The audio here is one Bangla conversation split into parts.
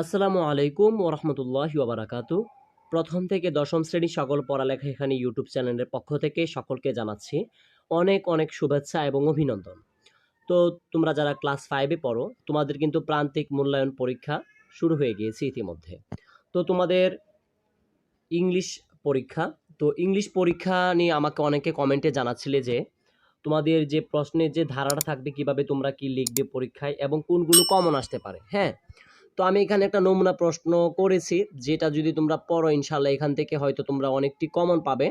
আসসালামু আলাইকুম ও ওরহমতুল্লাহ ওবরাকাতু প্রথম থেকে দশম শ্রেণির সকল পড়ালেখা এখানে ইউটিউব চ্যানেলের পক্ষ থেকে সকলকে জানাচ্ছি অনেক অনেক শুভেচ্ছা এবং অভিনন্দন। তো তোমরা যারা ক্লাস ফাইভে পড়ো, তোমাদের কিন্তু প্রান্তিক মূল্যায়ন পরীক্ষা শুরু হয়ে গিয়েছে ইতিমধ্যে। তো তোমাদের ইংলিশ পরীক্ষা, তো ইংলিশ পরীক্ষা নিয়ে আমাকে অনেকে কমেন্টে জানাচ্ছিলে যে, তোমাদের যে প্রশ্নের যে ধারাটা থাকবে কীভাবে তোমরা কি লিখবে পরীক্ষায় এবং কোনগুলো কমন আসতে পারে। হ্যাঁ তো আমি এখানে একটা নমুনা প্রশ্ন করেছি, যেটা যদি তোমরা পড়ো ইনশাল্লাহ এখান থেকে হয়তো তোমরা অনেকটি কমন পাবে।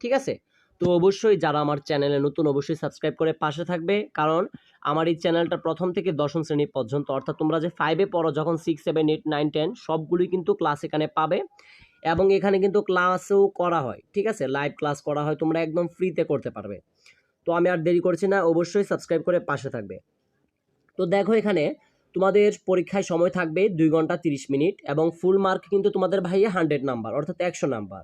ঠিক আছে? তো অবশ্যই যারা আমার চ্যানেলে নতুন, অবশ্যই সাবস্ক্রাইব করে পাশে থাকবে, কারণ আমার এই চ্যানেলটা প্রথম থেকে দশম শ্রেণি পর্যন্ত, অর্থাৎ তোমরা যে ফাইভে পড়ো, যখন six seven eight nine ten সবগুলোই কিন্তু ক্লাস এখানে পাবে এবং এখানে কিন্তু ক্লাসও করা হয়। ঠিক আছে? লাইভ ক্লাস করা হয়, তোমরা একদম ফ্রিতে করতে পারবে। তো আমি আর দেরি করছি না, অবশ্যই সাবস্ক্রাইব করে পাশে থাকবে। তো দেখো এখানে তোমাদের পরীক্ষায় সময় থাকবে দুই ঘণ্টা তিরিশ মিনিট এবং ফুল মার্ক কিন্তু তোমাদের ভাইয়া হান্ড্রেড নাম্বার অর্থাৎ একশো নাম্বার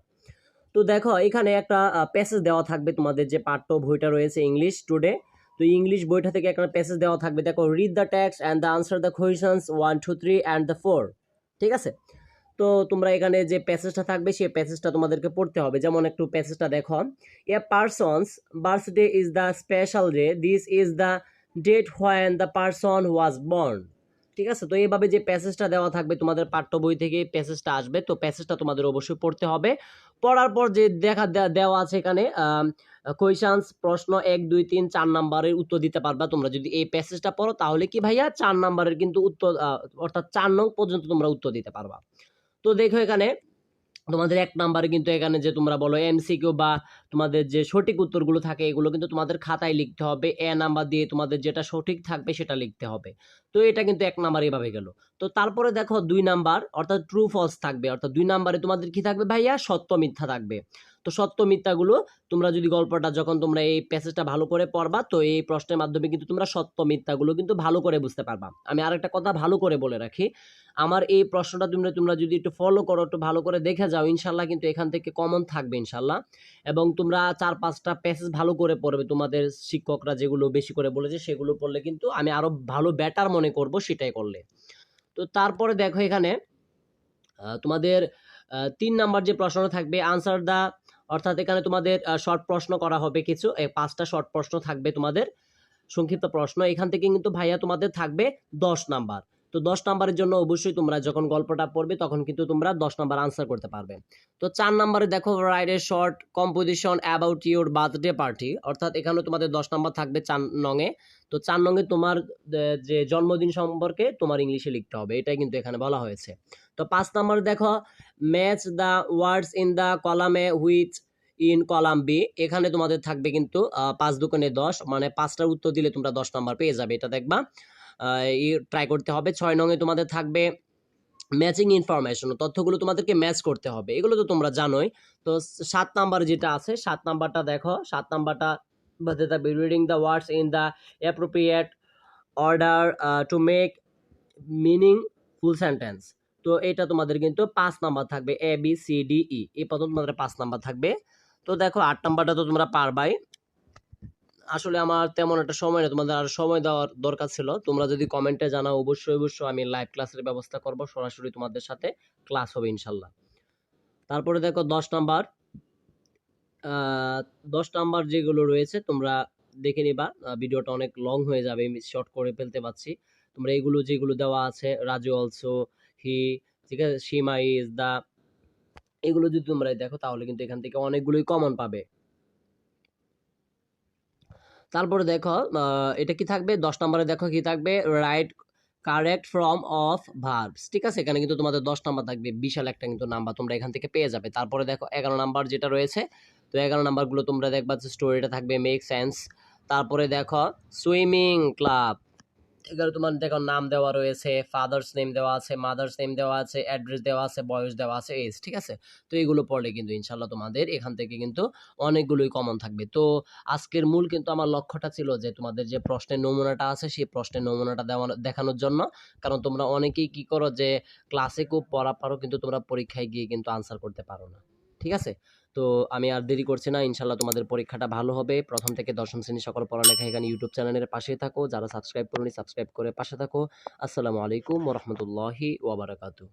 তো দেখো, এখানে একটা প্যাসেজ দেওয়া থাকবে তোমাদের যে পাঠ্য বইটা রয়েছে ইংলিশ টুডে তো ইংলিশ বইটা থেকে একটা প্যাসেজ দেওয়া থাকবে। দেখো read the text and the answer the questions one two three and the four ঠিক আছে? তো তোমরা এখানে যে প্যাসেজটা থাকবে, সেই প্যাসেজটা তোমাদেরকে পড়তে হবে। যেমন একটু প্যাসেজটা দেখো a person's birthday is the special day this is the date when the person was born ঠিক আছে? তো এইভাবে যে প্যাসেজটা দেওয়া থাকবে, তোমাদের পাঠ্য বই থেকে প্যাসেজটা আসবে, তো প্যাসেজটা তোমাদের অবশ্যই পড়তে হবে। পড়ার পর যে দেখা দেওয়া আছে এখানে কোয়েশনস প্রশ্ন এক, দুই, তিন, চার নাম্বারের উত্তর দিতে পারবা তোমরা। যদি এই প্যাসেজটা পড়ো, তাহলে কি ভাইয়া? চার নাম্বারের কিন্তু উত্তর অর্থাৎ চার নং পর্যন্ত তোমরা উত্তর দিতে পারবা। তো দেখো এখানে, তোমাদের এক নাম্বারে কিন্তু এখানে যে তোমরা বলো এমসিকিউ বা তোমাদের যে সঠিক উত্তরগুলো থাকে, এগুলো কিন্তু তোমাদের খাতায় লিখতে হবে। এ নাম্বার দিয়ে তোমাদের যেটা সঠিক থাকবে, সেটা লিখতে হবে। তো এটা কিন্তু এক নাম্বার এভাবে গেল। তো তারপরে দেখো দুই নাম্বার, অর্থাৎ ট্রু ফলস থাকবে। অর্থাৎ দুই নাম্বারে তোমাদের কি থাকবে ভাইয়া? সত্য মিথ্যা থাকবে। তো সত্য মিথ্যাগুলো তোমরা যদি গল্পটা যখন তোমরা এই প্যাসেজটা ভালো করে পড়বা, তো এই প্রশ্নের মাধ্যমে কিন্তু তোমরা সত্য মিথ্যাগুলো কিন্তু ভালো করে বুঝতে পারবা। আমি আরেকটা কথা ভালো করে বলে রাখি। আমার এই প্রশ্নটা তোমরা তোমরা যদি একটু ফলো করো, একটু ভালো করে দেখে যাও ইনশাল্লাহ কিন্তু এখান থেকে কমন থাকবে ইনশাল্লাহ এবং তোমরা চার, পাঁচটা প্যাসেজ ভালো করে পড়বে। তোমাদের শিক্ষকরা যেগুলো বেশি করে বলেছে, সেগুলো পড়লে কিন্তু আমি আরও ভালো বেটার মনে করব সেটাই করলে। তো তারপরে দেখো এখানে তোমাদের তিন নাম্বার যে প্রশ্নটা থাকবে আনসার দা, অর্থাৎ এখানে তোমাদের শর্ট প্রশ্ন করা হবে কিছু পাঁচটা শর্ট প্রশ্ন থাকবে তোমাদের, সংক্ষিপ্ত প্রশ্ন। এখান থেকে কিন্তু ভাইয়া তোমাদের থাকবে দশ নাম্বার। তো দশ নাম্বারের জন্য অবশ্যই তোমরা যখন গল্পটা পড়বে, তখন কিন্তু তোমরা দশ নাম্বার আনসার করতে পারবে। তো চার নাম্বারে দেখো write a short composition about your birthday party অর্থাৎ এখানে তোমাদের দশ নাম্বার থাকবে চার নঙে। তো চার নঙে তোমার যে জন্মদিন সম্পর্কে তোমার ইংলিশে লিখতে হবে, এটাই কিন্তু এখানে বলা হয়েছে। তো পাঁচ নাম্বার দেখো match the words in the কলামে হুইচ ইন কলাম বি এখানে তোমাদের থাকবে কিন্তু পাঁচ দোকানে দশ মানে পাঁচটার উত্তর দিলে তোমরা দশ নাম্বার পেয়ে যাবে, এটা দেখবা। ট্রাই করতে হবে। ছয় নঙে তোমাদের থাকবে ম্যাচিং ইনফরমেশন তথ্যগুলো তোমাদেরকে ম্যাচ করতে হবে। এগুলো তো তোমরা জানোই। তো সাত নাম্বার যেটা আছে, সাত নাম্বারটা দেখো। সাত নাম্বারটা বাদে থাকবে reading the words in the appropriate order to make meaningful sentence তো এটা তোমাদের কিন্তু পাঁচ নাম্বার থাকবে A B C D E এই পর্যন্ত তোমাদের পাঁচ নাম্বার থাকবে। তো দেখো, আট নাম্বারটা তো তোমরা পারবাই। আসলে আমার তেমন একটা সময় নেই, তোমাদের আর সময় দেওয়ার দরকার ছিল। তোমরা যদি কমেন্টে জানাও, অবশ্যই অবশ্যই আমি লাইভ ক্লাসের ব্যবস্থা করব, সরাসরি তোমাদের সাথে ক্লাস হবে ইনশাল্লাহ। তারপরে দেখো দশ নাম্বার। দশ নাম্বার যেগুলো রয়েছে, তোমরা দেখে নিবা। ভিডিওটা অনেক লং হয়ে যাবে, আমি শর্ট করে ফেলতে পারছি। তোমরা এগুলো যেগুলো দেওয়া আছে, রাজু অলসো হি ঠিক আছে সীমা ইজ দা এগুলো যদি তোমরা দেখো, তাহলে কিন্তু এখান থেকে অনেকগুলোই কমন পাবে। তারপরে দেখো এটা কি থাকবে? দশ নম্বরে দেখো কি থাকবে? Right correct form of verbs ঠিক আছে? এখানে কিন্তু তোমাদের দশ নাম্বার থাকবে, বিশাল একটা কিন্তু নাম্বার তোমরা এখান থেকে পেয়ে যাবে। তারপরে দেখো এগারো নাম্বার যেটা রয়েছে, তো এগারো নাম্বারগুলো তোমরা দেখবা যে স্টোরিটা থাকবে মেক সেন্স তারপরে দেখো সুইমিং ক্লাব এখানে তোমার দেখো নাম দেওয়া রয়েছে ফাদার্স নেম দেওয়া আছে মাদার্স নেম দেওয়া আছে অ্যাড্রেস দেওয়া আছে বয়স দেওয়া আছে এজ ঠিক আছে? তো এগুলো পড়লে কিন্তু ইনশাল্লাহ তোমাদের এখান থেকে কিন্তু অনেকগুলোই কমন থাকবে। তো আজকের মূল কিন্তু আমার লক্ষ্যটা ছিল যে তোমাদের যে প্রশ্নের নমুনাটা আছে, সেই প্রশ্নের নমুনাটা দেওয়া, দেখানোর জন্য। কারণ তোমরা অনেকেই কি করো যে ক্লাসে খুব পড়া পারো, কিন্তু তোমরা পরীক্ষায় গিয়ে কিন্তু আনসার করতে পারো না। ঠিক আছে? তো আমি আর দেরি করছি না। ইনশাল্লাহ তোমাদের পরীক্ষাটা ভালো হবে। প্রথম থেকে দশম শ্রেণি সকল পড়ালেখা এখানে ইউটিউব চ্যানেলের পাশে থাকো। যারা সাবস্ক্রাইব করনি, সাবস্ক্রাইব করে পাশে থাকো। আসসালামু আলাইকুম ওরহমতুল্লাহি ওয়াবারাকাতু